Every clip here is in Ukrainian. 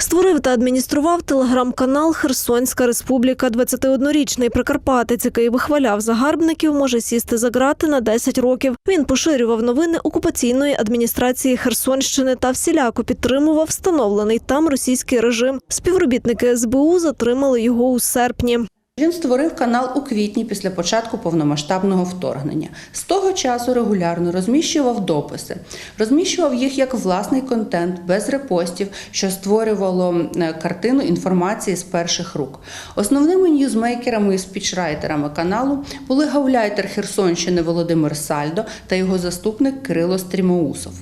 Створив та адміністрував телеграм-канал Херсонська Республіка. 21-річний прикарпатець, який вихваляв загарбників, може сісти за грати на 10 років. Він поширював новини окупаційної адміністрації Херсонщини та всіляко підтримував встановлений там російський режим. Співробітники СБУ затримали його у серпні. Він створив канал у квітні після початку повномасштабного вторгнення. З того часу регулярно розміщував дописи, розміщував їх як власний контент без репостів, що створювало е, картину інформації з перших рук. Основними ньюзмейкерами і спічрайтерами каналу були гауляйтер Херсонщини Володимир Сальдо та його заступник Кирило Стрімоусов.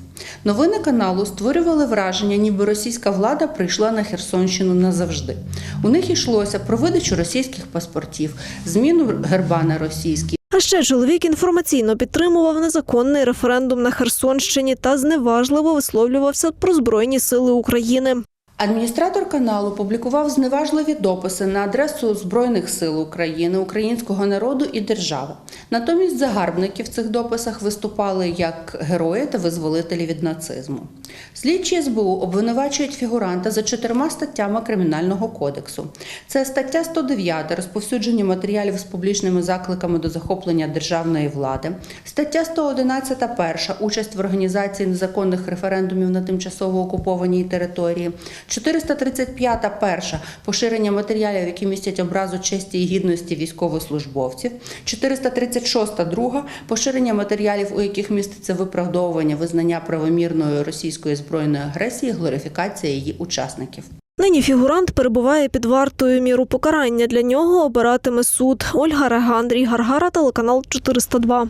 Новини каналу створювали враження, ніби російська влада прийшла на Херсонщину назавжди. У них йшлося про видачу російських паспортів, зміну герба на російський. А ще чоловік інформаційно підтримував незаконний референдум на Херсонщині та зневажливо висловлювався про збройні сили України. Адміністратор каналу публікував зневажливі дописи на адресу Збройних сил України, українського народу і держави. Натомість загарбники в цих дописах виступали як герої та визволителі від нацизму. Слідчі СБУ обвинувачують фігуранта за чотирма статтями Кримінального кодексу. Це стаття 109 розповсюдження матеріалів з публічними закликами до захоплення державної влади, стаття 111 перша участь в організації незаконних референдумів на тимчасово окупованій території, 435 перша поширення матеріалів, які містять образу честі і гідності військовослужбовців, 436 друга поширення матеріалів, у яких міститься виправдовування визнання правомірної російської збройної агресії, глорифікація її учасників. Нині фігурант перебуває під вартою міру покарання. Для нього обиратиме суд. Ольга Рега, Андрій Гаргара, телеканал 402.